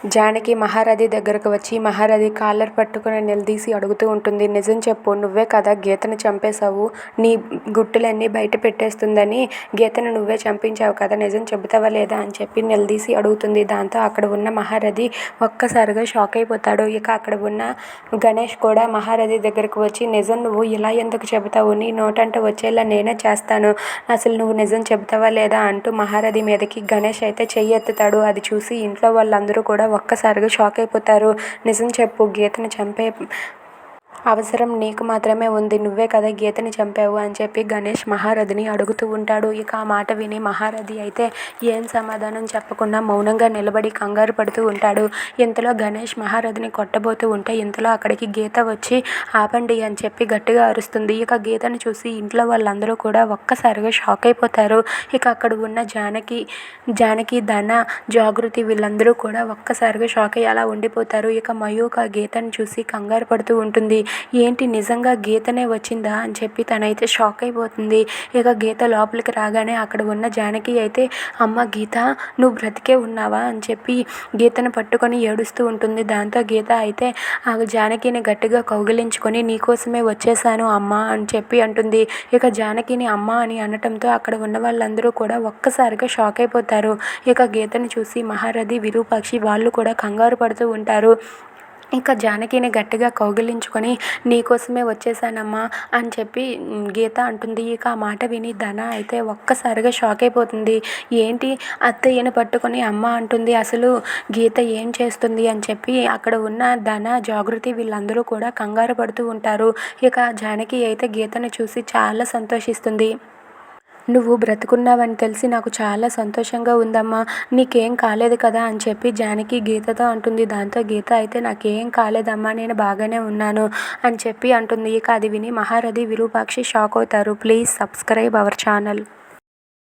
జానకి మహారథి దగ్గరకు వచ్చి మహారథి కాలర్ పట్టుకుని నిలదీసి అడుగుతూ ఉంటుంది. నిజం చెప్పు. నువ్వే కదా గీతని చంపేశావు. నీ గుట్టులన్నీ బయట పెట్టేస్తుందని గీతను నువ్వే చంపించావు కదా నిజం చెబుతావా లేదా అని చెప్పి నిలదీసి అడుగుతుంది. దాంతో అక్కడ ఉన్న మహారథి ఒక్కసారిగా షాక్ అయిపోతాడు. ఇక అక్కడ ఉన్న గణేష్ కూడా మహారథి దగ్గరకు వచ్చి నిజం నువ్వు ఇలా ఎందుకు చెబుతావు? నీ నోటంట వచ్చేలా నేనే చేస్తాను. అసలు నువ్వు నిజం చెబుతావా లేదా అంటూ మహారథి మీదకి గణేష్ అయితే చెయ్యి ఎత్తుతాడు. అది చూసి ఇంట్లో వాళ్ళందరూ కూడా ఒక్కసారిగా షాక్ అయిపోతారు. నిజం చెప్పు గీతని చంపే అవసరం నీకు మాత్రమే ఉంది. నువ్వే కదా గీతని చంపావు అని చెప్పి గణేష్ మహారథిని అడుగుతూ ఉంటాడు. ఇక ఆ మాట విని మహారథి అయితే ఏం సమాధానం చెప్పకుండా మౌనంగా నిలబడి కంగారు పడుతూ ఉంటాడు. ఇంతలో గణేష్ మహారథిని కొట్టబోతూ ఉంటే ఇంతలో అక్కడికి గీత వచ్చి ఆపండి అని చెప్పి గట్టిగా అరుస్తుంది. ఇక గీతని చూసి ఇంట్లో వాళ్ళందరూ కూడా ఒక్కసారిగా షాక్ అయిపోతారు. ఇక అక్కడ ఉన్న జానకి జానకి ధన జాగృతి వీళ్ళందరూ కూడా ఒక్కసారిగా షాక్ అయ్యి అలా ఉండిపోతారు. ఇక మయూక గీతని చూసి కంగారు పడుతూ ఉంటుంది. ఏంటి నిజంగా గీతనే వచ్చిందా అని చెప్పి తనైతే షాక్ అయిపోతుంది. ఇక గీత లోపలికి రాగానే అక్కడ ఉన్న జానకి అయితే అమ్మ గీత నువ్వు బ్రతికే ఉన్నావా అని చెప్పి గీతను పట్టుకొని ఏడుస్తూ ఉంటుంది. దాంతో గీత అయితే ఆ జానకిని గట్టిగా కౌగిలించుకొని నీకోసమే వచ్చేసాను అమ్మ అని చెప్పి అంటుంది. ఇక జానకిని అమ్మ అని అనటంతో అక్కడ ఉన్న వాళ్ళందరూ కూడా ఒక్కసారిగా షాక్ అయిపోతారు. ఇక గీతను చూసి మహారథి విరూపాక్షి వాళ్ళు కూడా కంగారు పడుతూ ఉంటారు. ఇక జానకిని గట్టిగా కౌగిలించుకొని నీకోసమే వచ్చేసానమ్మా అని చెప్పి గీత అంటుంది. ఇక ఆ మాట విని ధన అయితే ఒక్కసారిగా షాక్ అయిపోతుంది. ఏంటి అత్తయ్యను పట్టుకొని అమ్మ అంటుంది. అసలు గీత ఏం చేస్తుంది అని చెప్పి అక్కడ ఉన్న ధన జాగృతి వీళ్ళందరూ కూడా కంగారు పడుతూ ఉంటారు. ఇక జానకి అయితే గీతను చూసి చాలా సంతోషిస్తుంది. నువ్వు బ్రతికున్నావని తెలిసి నాకు చాలా సంతోషంగా ఉందమ్మా. నీకేం కాలేదు కదా అని చెప్పి జానకి గీతతో అంటుంది. దాంతో గీత అయితే నాకేం కాలేదమ్మా నేను బాగానే ఉన్నాను అని చెప్పి అంటుంది. ఇక అది విని మహారథి విరూపాక్షి షాక్ అవుతారు. Please subscribe our channel.